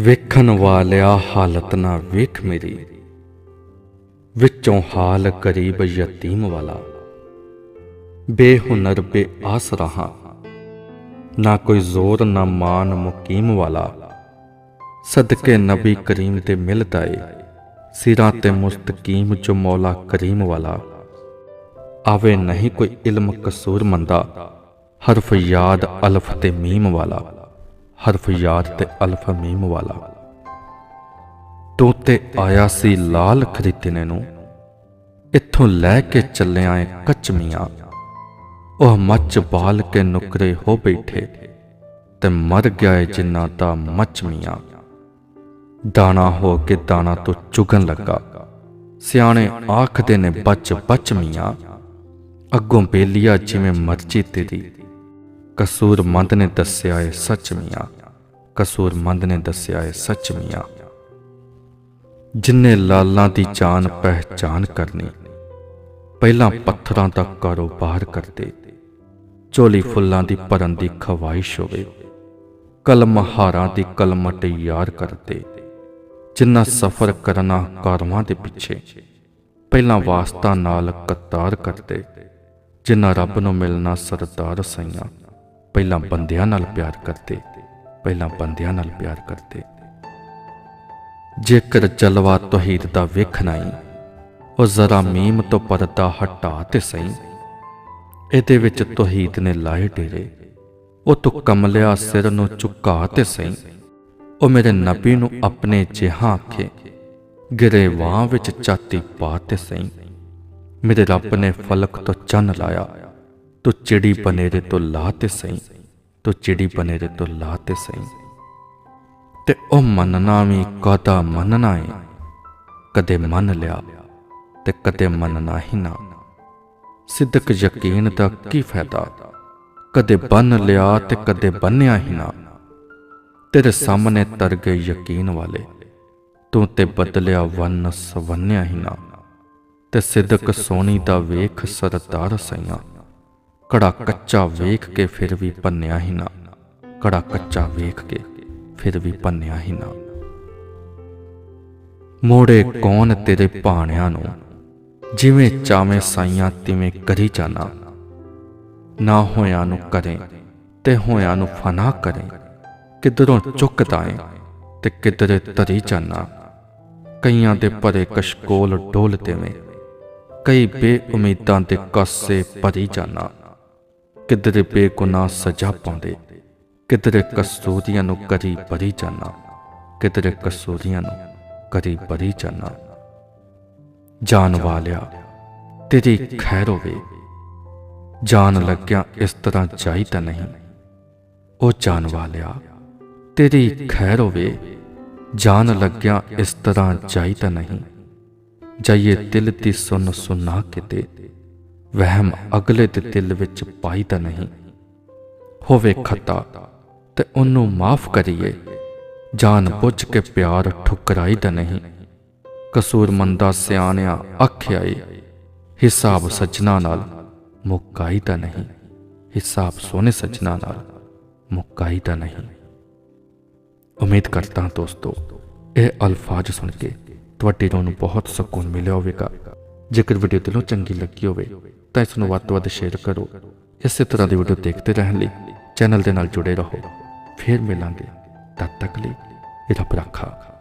ਵੇਖਣ ਵਾਲਿਆ ਹਾਲਤ ਨਾ ਵੇਖ ਮੇਰੀ। ਵਿੱਚੋਂ ਹਾਲ ਕਰੀਬ ਯਤੀਮ ਵਾਲਾ। ਬੇਹੁਨਰ, ਬੇਆਸ ਰਹਾ। ਨਾ ਕੋਈ ਜ਼ੋਰ, ਨਾ ਮਾਨ ਮੁਕੀਮ ਵਾਲਾ। ਸਦਕੇ ਨਬੀ ਕਰੀਮ ਤੇ ਮਿਲਦਾ ਏ ਸਿਰਾਂ ਤੇ ਮੁਸਤਕੀਮ ਜੋ ਮੌਲਾ ਕਰੀਮ ਵਾਲਾ। ਆਵੇ ਨਹੀਂ ਕੋਈ ਇਲਮ ਕਸੂਰ ਮੰਦਾ ਹਰਫ ਯਾਦ ਅਲਫ ਤੇ ਮੀਮ ਵਾਲਾ। ਹਰਫ ਯਾਦ ਤੇ ਅਲਫ ਮੀਮ ਵਾਲਾ। ਤੂੰ ਆਇਆ ਸੀ ਲਾਲ ਖਰੀਦਣੇ ਨੂੰ। ਇੱਥੋਂ ਲੈ ਕੇ ਚੱਲਿਆ ਏ ਕਚਮੀਆਂ। ਉਹ ਮੱਚ ਬਾਲ ਕੇ ਨੁਕਰੇ ਹੋ ਬੈਠੇ ਤੇ ਮਰ ਗਿਆ ਏ ਜਿੰਨਾ ਦਾ ਮਚਮੀਆਂ। ਦਾਣਾ ਹੋ ਕੇ ਦਾਣਾ ਤੋਂ ਚੁਗਣ ਲੱਗਾ। ਸਿਆਣੇ ਆਖਦੇ ਨੇ, ਬਚ ਬਚ ਮੀਆਂ। ਅੱਗੋਂ ਬੇਲੀਆ ਜਿਵੇਂ ਮਰਜ਼ੀ ਤੇਰੀ। ਕਸੂਰਮੰਦ ਨੇ ਦੱਸਿਆ ਏ ਸੱਚ ਮੀਆਂ। ਕਸੂਰ ਨੇ ਦੱਸਿਆ ਏ ਸੱਚ ਮੀਆਂ। ਜਿੰਨੇ ਲਾਲਾਂ ਦੀ ਜਾਨ ਪਹਿਚਾਨ ਕਰਨੀ, ਪਹਿਲਾਂ ਪੱਥਰਾਂ ਦਾ ਕਾਰੋਬਾਰ ਕਰਦੇ। ਝੋਲੀ ਫੁੱਲਾਂ ਦੀ ਭਰਨ ਦੀ ਖਵਾਇਸ਼ ਹੋਵੇ। ਕਲਮ ਹਾਰਾਂ ਦੀ ਕਲਮ ਤਿਆਰ ਕਰਦੇ। ਜਿੰਨਾ ਸਫ਼ਰ ਕਰਨਾ ਕਾਰਵਾਂ ਦੇ ਪਿੱਛੇ, ਪਹਿਲਾਂ ਵਾਸਤਾ ਨਾਲ ਕਤਾਰ ਕਰਦੇ। ਜਿੰਨਾ ਰੱਬ ਨੂੰ ਮਿਲਣਾ ਸਰਦਾਰ ਸਈਆਂ। ਪਹਿਲਾਂ ਬੰਦਿਆਂ ਨਾਲ ਪਿਆਰ ਕਰਦੇ, ਪਹਿਲਾਂ ਬੰਦਿਆਂ ਨਾਲ ਪਿਆਰ ਕਰਦੇ। ਜੇਕਰ ਜਲਵਾ ਤੌਹੀਦ ਦਾ ਵੇਖਣਾ ਈ ਉਹ ਜ਼ਰਾ ਮੀਮ ਤੋਂ ਪਰਦਾ ਹਟਾ ਤੇ ਸਈ ਇਹਦੇ ਵਿੱਚ ਤੌਹੀਦ ਨੇ ਲਾਏ ਡੇਰੇ। ਉਹ ਤੂੰ ਕਮਲਿਆ ਸਿਰ ਨੂੰ ਝੁਕਾ ਤੇ ਸਹੀ। ਉਹ ਮੇਰੇ ਨਬੀ ਨੂੰ ਆਪਣੇ ਜਿਹਾ ਆਖੇ ਗਰੇਵਾਂ ਵਿੱਚ ਚਾਤੀ ਪਾ ਤੇ ਸਹੀ। ਮੇਰੇ ਰੱਬ ਨੇ ਫਲਕ ਤੋਂ ਚੰਨ ਲਾਇਆ। ਤੂੰ ਚਿੜੀ ਬਨੇਰੇ ਤੋਂ ਲਾ ਤੇ ਸਈ ਤੂੰ ਚਿੜੀ ਬਨੇਰੇ ਤੋਂ ਲਾ ਤੇ ਸਈ ਤੇ ਉਹ ਮੰਨਣਾ ਵੀ ਕਦਾ ਮੰਨਣਾ ਏ? ਕਦੇ ਮੰਨ ਲਿਆ ਤੇ ਕਦੇ ਮੰਨਣਾ ਹੀ ਨਾ। ਸਿੱਧਕ ਯਕੀਨ ਦਾ ਕੀ ਫਾਇਦਾ? ਕਦੇ ਬੰਨ ਲਿਆ ਤੇ ਕਦੇ ਬੰਨਿਆ ਹੀ ਨਾ। ਤੇਰੇ ਸਾਹਮਣੇ ਤਰ ਗਏ ਯਕੀਨ ਵਾਲੇ। ਤੂੰ ਤੇ ਬਦਲਿਆ ਵੰਨ ਸਵੰਨਿਆ ਹੀ ਨਾ। ਤੇ ਸਿੱਧਕ ਸੋਹਣੀ ਦਾ ਵੇਖ ਸਰਦਾਰ ਸਈਆਂ। ਕੜਾ ਕੱਚਾ ਵੇਖ ਕੇ ਫਿਰ ਵੀ ਪੰਨਿਆ ਹੀ ਨਾ। ਕੜਾ ਕੱਚਾ ਵੇਖ ਕੇ ਫਿਰ ਵੀ ਪੰਨਿਆ ਹੀ ਨਾ। ਮੋੜੇ ਕੌਣ ਤੇਰੇ ਭਾਣਿਆਂ ਨੂੰ? ਜਿਵੇਂ ਚਾਵੇਂ ਸਾਈਆਂ, ਤਿਵੇਂ ਕਰੀ ਜਾਣਾ। ਨਾ ਹੋਇਆ ਨੂੰ ਕਰੇ ਤੇ ਹੋਇਆ ਨੂੰ ਫਨਾ ਕਰੇ। ਕਿਧਰੋਂ ਚੁੱਕਦਾ ਏ ਤੇ ਕਿਧਰੇ ਤਰੀ ਜਾਣਾ। ਕਈਆਂ ਦੇ ਪਰੇ ਕਸ਼ਕੋਲ ਡੋਲ ਦੇਵੇਂ। ਕਈ ਬੇਉਮੀਦਾਂ ਦੇ ਕਾਸੇ ਭਰੀ ਜਾਣਾ। ਕਿਧਰੇ ਬੇਗੁਨਾਹ ਸਜ਼ਾ ਪਾਉਂਦੇ, ਕਿਧਰੇ ਕਸੂਰੀਆਂ ਨੂੰ ਕਦੀ ਬਰੀ ਜਾਣਾ ਕਿਧਰੇ ਕਸੂਰੀਆਂ ਨੂੰ ਕਦੀ ਭਰੀ ਜਾਣਾ ਜਾਨ ਵਾਲਿਆ, ਤੇਰੀ ਖੈਰ ਹੋਵੇ। ਜਾਨ ਲੱਗਿਆ ਇਸ ਤਰ੍ਹਾਂ ਚਾਹੀਦਾ ਨਹੀਂ। ਉਹ ਜਾਨ ਵਾਲਿਆ, ਤੇਰੀ ਖੈਰ ਹੋਵੇ। ਜਾਨ ਲੱਗਿਆ ਇਸ ਤਰ੍ਹਾਂ ਚਾਹੀਦਾ ਨਹੀਂ। ਜਾਈਏ ਦਿਲ ਦੀ ਸੁਨ ਸੁਨਾ ਕਿਤੇ ਵਹਿਮ ਅਗਲੇ ਦੇ ਦਿਲ ਵਿੱਚ ਪਾਈ ਤਾਂ ਨਹੀਂ। ਹੋਵੇ ਖਤਾ, ਤੇ ਉਹਨੂੰ ਮਾਫ ਕਰੀਏ। ਜਾਨ ਬੁੱਝ ਕੇ ਪਿਆਰ ਠੁਕਰਾਈ ਠੁਕਰਾਈਦਾ ਨਹੀਂ। ਕਸੂਰ ਮੰਦਾ ਸਿਆਣਿਆ ਆਖਿਆ ਏ ਹਿਸਾਬ ਸੱਜਣਾ ਨਾਲ ਮੁਕਾਈ ਮੁਕਾਈਦਾ ਨਹੀਂ। ਹਿਸਾਬ ਸੋਹਣੇ ਸੱਜਣਾ ਨਾਲ ਮੁਕਾਈ ਮੁਕਾਈਦਾ ਨਹੀਂ। ਉਮੀਦ ਕਰਦਾ ਹਾਂ ਦੋਸਤੋ, ਇਹ ਅਲਫਾਜ਼ ਸੁਣ ਕੇ ਤੁਹਾਡੇ ਰੂਹ ਨੂੰ ਬਹੁਤ ਸਕੂਨ ਮਿਲਿਆ ਹੋਵੇਗਾ। ਜੇਕਰ ਵੀਡੀਓ ਦਿਲੋਂ ਚੰਗੀ ਲੱਗੀ ਹੋਵੇ, ਤਾਂ ਇਸ ਨੂੰ ਵੱਧ ਤੋਂ ਵੱਧ ਸ਼ੇਅਰ ਕਰੋ। ਇਸੇ ਤਰ੍ਹਾਂ ਦੀ ਵੀਡੀਓ ਦੇਖਦੇ ਰਹਿਣ ਲਈ ਚੈਨਲ ਦੇ ਨਾਲ ਜੁੜੇ ਰਹੋ। ਫਿਰ ਮਿਲਾਂਗੇ। ਤਦ ਤੱਕ ਲਈ ਰੱਬ ਰੱਖਾ।